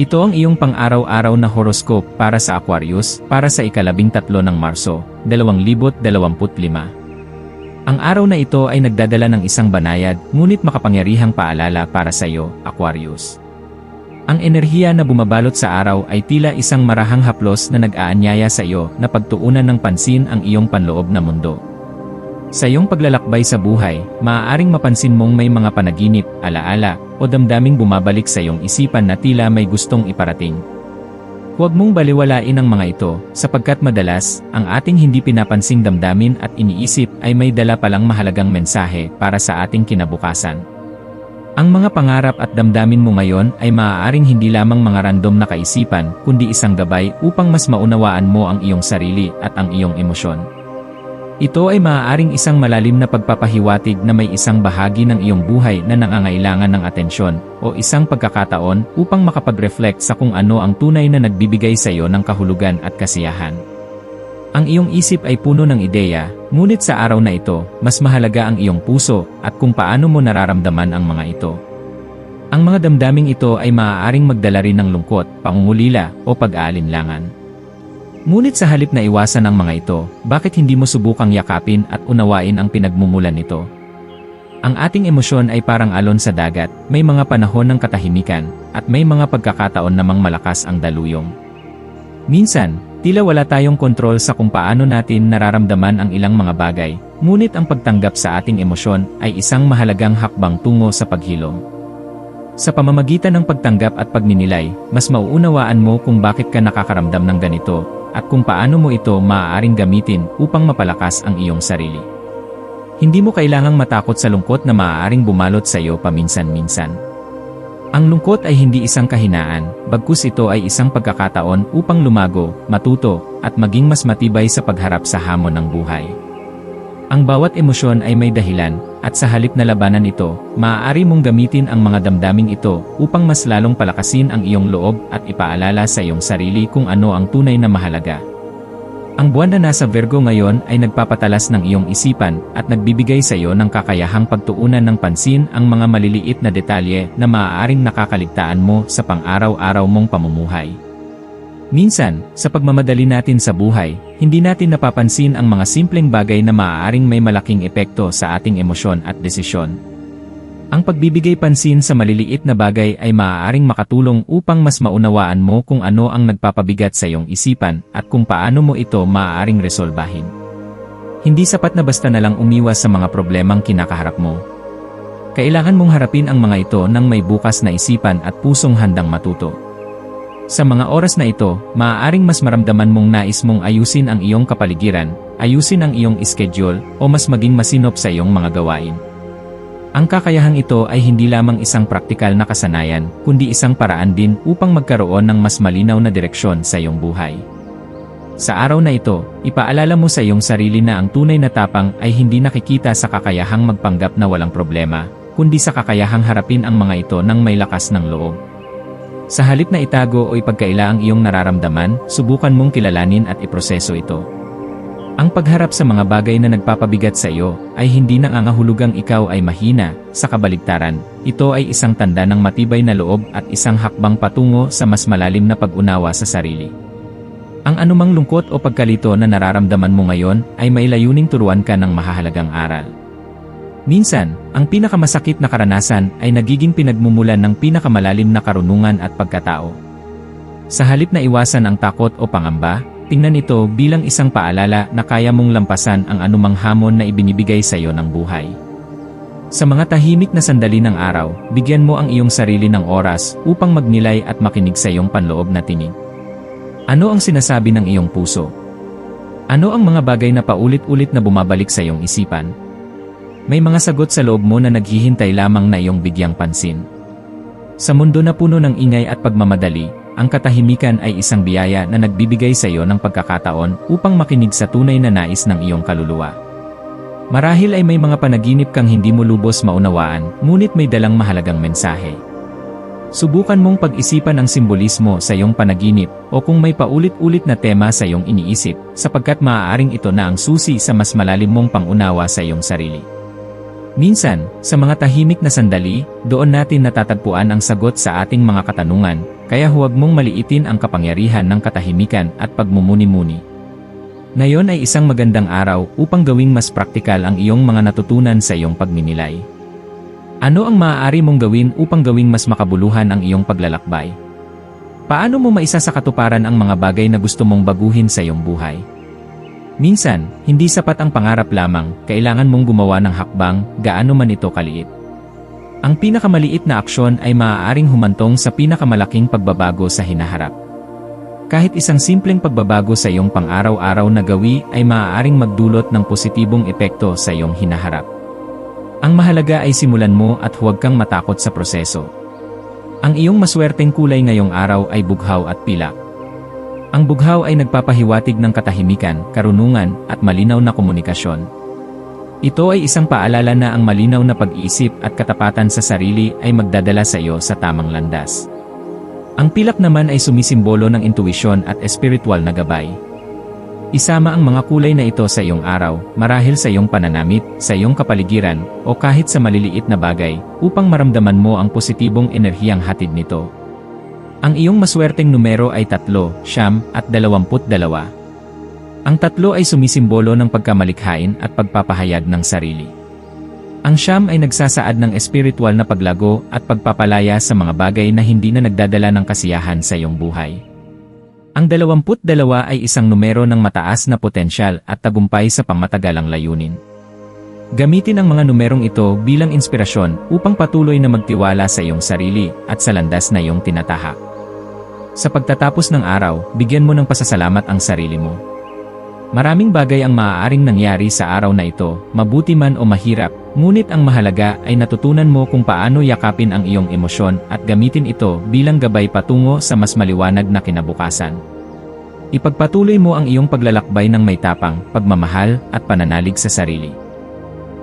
Ito ang iyong pang-araw-araw na horoscope para sa Aquarius para sa ikalabing tatlo ng Marso, 2025. Ang araw na ito ay nagdadala ng isang banayad, ngunit makapangyarihang paalala para sa iyo, Aquarius. Ang enerhiya na bumabalot sa araw ay tila isang marahang haplos na nag-aanyaya sa iyo na pagtuunan ng pansin ang iyong panloob na mundo. Sa iyong paglalakbay sa buhay, maaaring mapansin mong may mga panaginip, alaala, o damdaming bumabalik sa iyong isipan na tila may gustong iparating. Huwag mong baliwalain ang mga ito, sapagkat madalas, ang ating hindi pinapansing damdamin at iniisip ay may dala palang mahalagang mensahe para sa ating kinabukasan. Ang mga pangarap at damdamin mo ngayon ay maaaring hindi lamang mga random na kaisipan, kundi isang gabay upang mas maunawaan mo ang iyong sarili at ang iyong emosyon. Ito ay maaaring isang malalim na pagpapahiwatig na may isang bahagi ng iyong buhay na nangangailangan ng atensyon o isang pagkakataon upang makapag-reflect sa kung ano ang tunay na nagbibigay sa iyo ng kahulugan at kasiyahan. Ang iyong isip ay puno ng ideya, ngunit sa araw na ito, mas mahalaga ang iyong puso at kung paano mo nararamdaman ang mga ito. Ang mga damdaming ito ay maaaring magdala rin ng lungkot, pangungulila o pag-aalinlangan. Ngunit sa halip na iwasan ang mga ito, bakit hindi mo subukang yakapin at unawain ang pinagmumulan nito? Ang ating emosyon ay parang alon sa dagat, may mga panahon ng katahimikan, at may mga pagkakataon namang malakas ang daluyong. Minsan, tila wala tayong kontrol sa kung paano natin nararamdaman ang ilang mga bagay, ngunit ang pagtanggap sa ating emosyon ay isang mahalagang hakbang tungo sa paghilom. Sa pamamagitan ng pagtanggap at pagninilay, mas mauunawaan mo kung bakit ka nakakaramdam ng ganito, at kung paano mo ito maaaring gamitin upang mapalakas ang iyong sarili. Hindi mo kailangang matakot sa lungkot na maaaring bumalot sa iyo paminsan-minsan. Ang lungkot ay hindi isang kahinaan, bagkus ito ay isang pagkakataon upang lumago, matuto, at maging mas matibay sa pagharap sa hamon ng buhay. Ang bawat emosyon ay may dahilan, at sa halip na labanan ito, maaari mong gamitin ang mga damdaming ito upang mas lalong palakasin ang iyong loob at ipaalala sa iyong sarili kung ano ang tunay na mahalaga. Ang buwan na nasa Virgo ngayon ay nagpapatalas ng iyong isipan at nagbibigay sa iyo ng kakayahang pagtuunan ng pansin ang mga maliliit na detalye na maaaring nakakaligtaan mo sa pang-araw-araw mong pamumuhay. Minsan, sa pagmamadali natin sa buhay, hindi natin napapansin ang mga simpleng bagay na maaaring may malaking epekto sa ating emosyon at desisyon. Ang pagbibigay pansin sa maliliit na bagay ay maaaring makatulong upang mas maunawaan mo kung ano ang nagpapabigat sa iyong isipan at kung paano mo ito maaaring resolbahin. Hindi sapat na basta na lang umiwas sa mga problemang kinakaharap mo. Kailangan mong harapin ang mga ito ng may bukas na isipan at pusong handang matuto. Sa mga oras na ito, maaaring mas maramdaman mong nais mong ayusin ang iyong kapaligiran, ayusin ang iyong schedule, o mas maging masinop sa iyong mga gawain. Ang kakayahang ito ay hindi lamang isang praktikal na kasanayan, kundi isang paraan din upang magkaroon ng mas malinaw na direksyon sa iyong buhay. Sa araw na ito, ipaalala mo sa iyong sarili na ang tunay na tapang ay hindi nakikita sa kakayahang magpanggap na walang problema, kundi sa kakayahang harapin ang mga ito ng may lakas ng loob. Sa halip na itago o ipagkaila ang iyong nararamdaman, subukan mong kilalanin at iproseso ito. Ang pagharap sa mga bagay na nagpapabigat sa iyo ay hindi nangangahulugang ikaw ay mahina, sa kabaligtaran, ito ay isang tanda ng matibay na loob at isang hakbang patungo sa mas malalim na pag-unawa sa sarili. Ang anumang lungkot o pagkalito na nararamdaman mo ngayon ay may layuning turuan ka ng mahahalagang aral. Minsan, ang pinakamasakit na karanasan ay nagiging pinagmumulan ng pinakamalalim na karunungan at pagkatao. Sa halip na iwasan ang takot o pangamba, tingnan ito bilang isang paalala na kaya mong lampasan ang anumang hamon na ibinibigay sa iyo ng buhay. Sa mga tahimik na sandali ng araw, bigyan mo ang iyong sarili ng oras upang magnilay at makinig sa iyong panloob na tinig. Ano ang sinasabi ng iyong puso? Ano ang mga bagay na paulit-ulit na bumabalik sa iyong isipan? May mga sagot sa loob mo na naghihintay lamang na iyong bigyang pansin. Sa mundo na puno ng ingay at pagmamadali, ang katahimikan ay isang biyaya na nagbibigay sa iyo ng pagkakataon upang makinig sa tunay na nais ng iyong kaluluwa. Marahil ay may mga panaginip kang hindi mo lubos maunawaan, ngunit may dalang mahalagang mensahe. Subukan mong pag-isipan ang simbolismo sa iyong panaginip o kung may paulit-ulit na tema sa iyong iniisip, sapagkat maaaring ito na ang susi sa mas malalim mong pangunawa sa iyong sarili. Minsan, sa mga tahimik na sandali, doon natin natatagpuan ang sagot sa ating mga katanungan, kaya huwag mong maliitin ang kapangyarihan ng katahimikan at pagmumuni-muni. Ngayon ay isang magandang araw upang gawing mas praktikal ang iyong mga natutunan sa iyong pagninilay. Ano ang maaari mong gawin upang gawing mas makabuluhan ang iyong paglalakbay? Paano mo maisa ang mga bagay na gusto mong baguhin sa iyong buhay? Minsan, hindi sapat ang pangarap lamang, kailangan mong gumawa ng hakbang, gaano man ito kaliit. Ang pinakamaliit na aksyon ay maaaring humantong sa pinakamalaking pagbabago sa hinaharap. Kahit isang simpleng pagbabago sa iyong pang-araw-araw na gawi ay maaaring magdulot ng positibong epekto sa iyong hinaharap. Ang mahalaga ay simulan mo at huwag kang matakot sa proseso. Ang iyong maswerteng kulay ngayong araw ay bughaw at pilak. Ang bughaw ay nagpapahiwatig ng katahimikan, karunungan, at malinaw na komunikasyon. Ito ay isang paalala na ang malinaw na pag-iisip at katapatan sa sarili ay magdadala sa iyo sa tamang landas. Ang pilak naman ay sumisimbolo ng intuwisyon at espiritual na gabay. Isama ang mga kulay na ito sa iyong araw, marahil sa iyong pananamit, sa iyong kapaligiran, o kahit sa maliliit na bagay, upang maramdaman mo ang positibong enerhiyang hatid nito. Ang iyong maswerteng numero ay tatlo, siyam, at dalawamput dalawa. Ang tatlo ay sumisimbolo ng pagkamalikhain at pagpapahayag ng sarili. Ang siyam ay nagsasaad ng espiritual na paglago at pagpapalaya sa mga bagay na hindi na nagdadala ng kasiyahan sa iyong buhay. Ang dalawamput dalawa ay isang numero ng mataas na potensyal at tagumpay sa pangmatagalang layunin. Gamitin ang mga numerong ito bilang inspirasyon upang patuloy na magtiwala sa iyong sarili at sa landas na iyong tinatahak. Sa pagtatapos ng araw, bigyan mo ng pasasalamat ang sarili mo. Maraming bagay ang maaaring nangyari sa araw na ito, mabuti man o mahirap, ngunit ang mahalaga ay natutunan mo kung paano yakapin ang iyong emosyon at gamitin ito bilang gabay patungo sa mas maliwanag na kinabukasan. Ipagpatuloy mo ang iyong paglalakbay ng may tapang, pagmamahal, at pananalig sa sarili.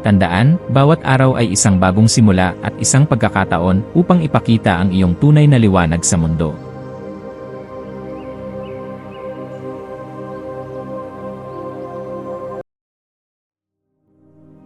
Tandaan, bawat araw ay isang bagong simula at isang pagkakataon upang ipakita ang iyong tunay na liwanag sa mundo.